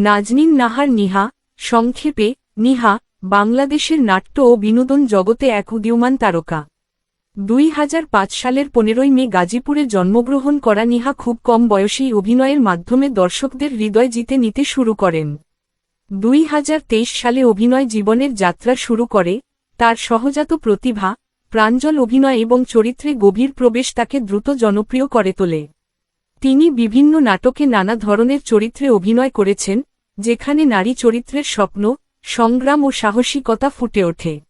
নাজনীন নাহার নিহা, সংক্ষেপে, নিহা, বাংলাদেশের নাট্য ও বিনোদন জগতে এক উদীয়মান তারকা। দুই হাজার পাঁচ সালের পনেরোই মে গাজীপুরে জন্মগ্রহণ করা নিহা খুব কম বয়সেই অভিনয়ের মাধ্যমে দর্শকদের হৃদয় জিতে নিতে শুরু করেন। দুই হাজার তেইশ সালে অভিনয় জীবনের যাত্রা শুরু করে, তার সহজাত প্রতিভা, প্রাঞ্জল অভিনয় এবং চরিত্রে গভীর প্রবেশ তাকে দ্রুত জনপ্রিয় করে তোলে। তিনি বিভিন্ন নাটকে নানা ধরনের চরিত্রে অভিনয় করেছেন যেখানে নারী চরিত্রের স্বপ্ন, সংগ্রাম ও সাহসিকতা ফুটে ওঠে।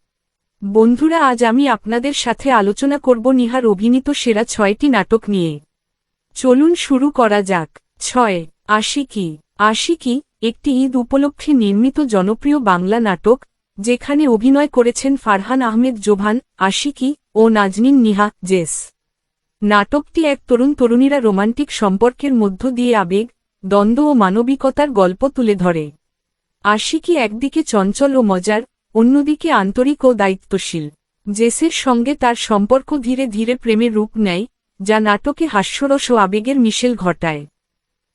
বন্ধুরা, আজ আমি আপনাদের সাথে আলোচনা করব নিহার অভিনীত সেরা ছয়টি নাটক নিয়ে। চলুন শুরু করা যাক। ছয়, আশিকি। আশিকি একটি ঈদ উপলক্ষে নির্মিত জনপ্রিয় বাংলা নাটক, যেখানে অভিনয় করেছেন ফারহান আহমেদ জোভান, আশিকি ও নাজনীন নিহা, জেস। নাটকটি এক তরুণ তরুণীরা রোমান্টিক সম্পর্কের মধ্য দিয়ে আবেগ দ্বন্দ্ব ও মানবিকতার গল্প তুলে ধরে। আশিকি একদিকে চঞ্চল ও মজার, অন্যদিকে আন্তরিক ও দায়িত্বশীল। জেসের সঙ্গে তার সম্পর্ক ধীরে ধীরে প্রেমের রূপ নেয়, যা নাটকে হাস্যরস ও আবেগের মিশেল ঘটায়।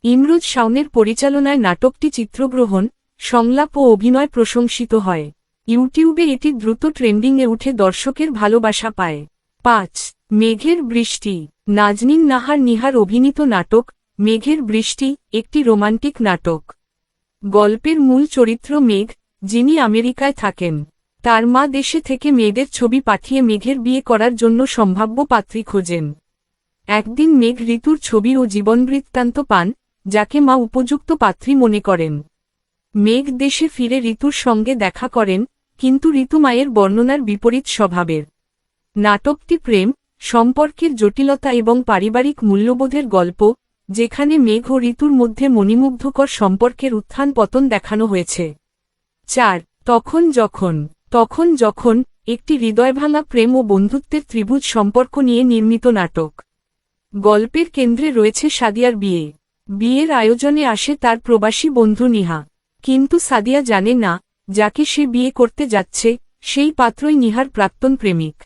ইমরুজ শাওনের পরিচালনায় নাটকটি চিত্রগ্রহণ, সংলাপ ও অভিনয় প্রশংসিত হয়। ইউটিউবে এটি দ্রুত ট্রেন্ডিংয়ে উঠে দর্শকের ভালোবাসা পায়। পাঁচ, মেঘের বৃষ্টি। নাজনীন নাহার নিহার অভিনীত নাটক মেঘের বৃষ্টি, একটি রোমান্টিক নাটক। গল্পের মূল চরিত্র মেঘ, যিনি আমেরিকায় থাকেন। তার মা দেশে থেকে মেয়েদের ছবি পাঠিয়ে মেঘের বিয়ে করার জন্য সম্ভাব্য পাত্রী খোঁজেন। একদিন মেঘ ঋতুর ছবি ও জীবনবৃত্তান্ত পান, যাকে মা উপযুক্ত পাত্রী মনে করেন। মেঘ দেশে ফিরে ঋতুর সঙ্গে দেখা করেন, কিন্তু ঋতু মায়ের বর্ণনার বিপরীত স্বভাবের। নাটকটি প্রেম, সম্পর্কের জটিলতা এবং পারিবারিক মূল্যবোধের গল্প যেখানে মেঘ ও ঋতুর মধ্যে মণিমুগ্ধকর সম্পর্কের উত্থান পতন দেখানো হয়েছে। চার, তখন যখন তখন যখন একটি হৃদয়ভাঙা প্রেম ও বন্ধুত্বের ত্রিভুজ সম্পর্ক নিয়ে নির্মিত নাটক। গল্পের কেন্দ্রে রয়েছে সাদিয়ার বিয়ে। বিয়ের আয়োজনে আসে তার প্রবাসী বন্ধু নিহা। কিন্তু সাদিয়া জানে না, যাকে সে বিয়ে করতে যাচ্ছে, সেই পাত্রই নিহার প্রাক্তন প্রেমিক।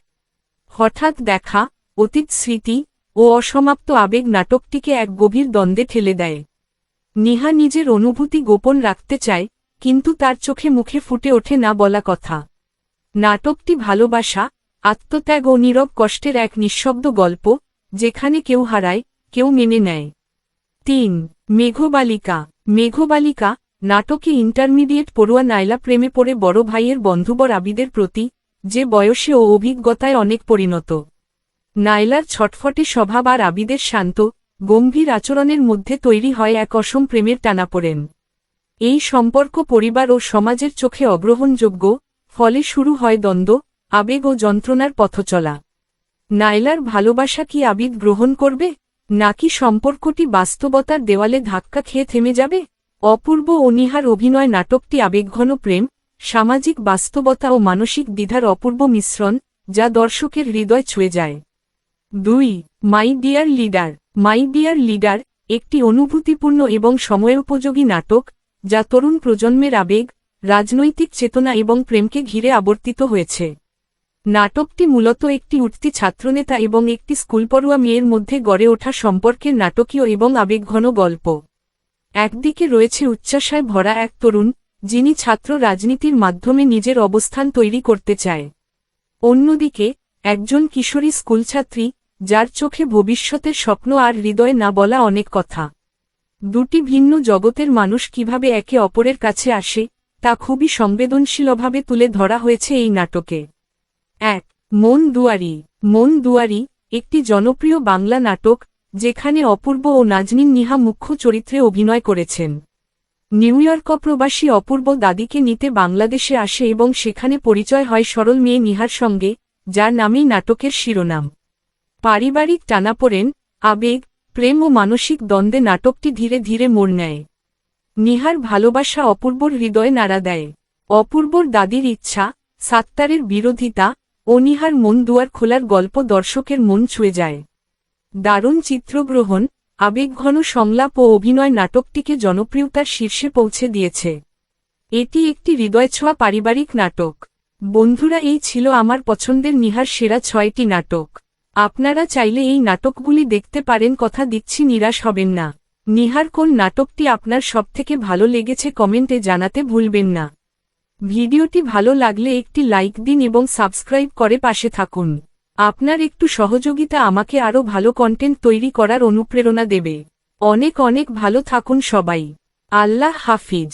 হঠাৎ দেখা, অতীত স্মৃতি ও অসমাপ্ত আবেগ নাটকটিকে এক গভীর দ্বন্দ্বে ঠেলে দেয়। নিহা নিজের অনুভূতি গোপন রাখতে চায়, কিন্তু তার চোখে মুখে ফুটে ওঠে না বলা কথা। নাটকটি ভালোবাসা, আত্মত্যাগ ও নীরব কষ্টের এক নিঃশব্দ গল্প, যেখানে কেউ হারায়, কেউ মেনে নেয়। তিন, মেঘবালিকা। মেঘবালিকা, নাটকে ইন্টারমিডিয়েট পড়ুয়া নাইলা প্রেমে পড়ে বড় ভাইয়ের বন্ধুবর আবিদের প্রতি, যে বয়সে ও অভিজ্ঞতায় অনেক পরিণত। নাইলার ছটফটে স্বভাব আর আবিদের শান্ত, গম্ভীর আচরণের মধ্যে তৈরি হয় এক অসম প্রেমের টানাপোড়েন। এই সম্পর্ক পরিবার ও সমাজের চোখে অগ্রহণযোগ্য, ফলে শুরু হয় দ্বন্দ্ব, আবেগ ও যন্ত্রণার পথচলা। নাইলার ভালোবাসা কি আবিদ গ্রহণ করবে, নাকি সম্পর্কটি বাস্তবতার দেওয়ালে ধাক্কা খেয়ে থেমে যাবে? অপূর্ব অনিহার অভিনয় নাটকটি আবেগঘন প্রেম, সামাজিক বাস্তবতা ও মানসিক দ্বিধার অপূর্ব মিশ্রণ, যা দর্শকের হৃদয় ছুঁয়ে যায়। দুই my dear leader my dear leader একটি অনুভূতিপূর্ণ এবং সময়োপযোগী নাটক, যা তরুণ প্রজন্মের আবেগ, রাজনৈতিক চেতনা এবং প্রেমকে ঘিরে আবর্তিত হয়েছে। নাটকটি মূলত একটি উঠতি ছাত্রনেতা এবং একটি স্কুলপড়ুয়া মেয়ের মধ্যে গড়ে ওঠা সম্পর্কের নাটকীয় এবং আবেগঘন গল্প। একদিকে রয়েছে উচ্চাসায় ভরা এক তরুণ, যিনি ছাত্র রাজনীতির মাধ্যমে নিজের অবস্থান তৈরি করতে চায়। অন্যদিকে, একজন কিশোরী স্কুলছাত্রী যার চোখে ভবিষ্যতের স্বপ্ন আর হৃদয়ে না বলা অনেক কথা। দুটি ভিন্ন জগতের মানুষ কীভাবে একে অপরের কাছে আসে, তা খুবই সংবেদনশীলভাবে তুলে ধরা হয়েছে এই নাটকে। এক, মন দুয়ারি। মন দুয়ারি, একটি জনপ্রিয় বাংলা নাটক, যেখানে অপূর্ব ও নাজনীন নিহা মুখ্য চরিত্রে অভিনয় করেছেন। নিউ ইয়র্ক প্রবাসী অপূর্ব দাদিকে নিতে বাংলাদেশে আসে এবং সেখানে পরিচয় হয় সরল মেয়ে নিহার সঙ্গে, যার নামেই নাটকের শিরোনাম। পারিবারিক টানাপোড়েন, আবেগ, প্রেম ও মানসিক দ্বন্দ্বে নাটকটি ধীরে ধীরে মোড় নেয়। নিহার ভালোবাসা অপূর্বর হৃদয়ে নাড়া দেয়। অপূর্বর দাদির ইচ্ছা, সাত্তারের বিরোধিতা ও নিহার মন দুয়ার খোলার গল্প দর্শকের মন ছুঁয়ে যায়। দারুণ চিত্রগ্রহণ আবেগঘন সংলাপ ও অভিনয় নাটকটিকে জনপ্রিয়তার শীর্ষে পৌঁছে দিয়েছে। এটি একটি হৃদয়ছোঁয়া পারিবারিক নাটক। বন্ধুরা, এই ছিল আমার পছন্দের নিহার সেরা ছয়টি নাটক। আপনারা চাইলে এই নাটকগুলি দেখতে পারেন কথা দিচ্ছি নিরাশ হবেন না। নিহার কোন নাটকটি আপনার সবথেকে ভালো লেগেছে কমেন্টে জানাতে ভুলবেন না। ভিডিওটি ভালো লাগলে একটি লাইক দিন এবং সাবস্ক্রাইব করে পাশে থাকুন। আপনার একটু সহযোগিতা আমাকে আরও ভালো কন্টেন্ট তৈরি করার অনুপ্রেরণা দেবে। অনেক অনেক ভালো থাকুন সবাই। আল্লাহ হাফিজ।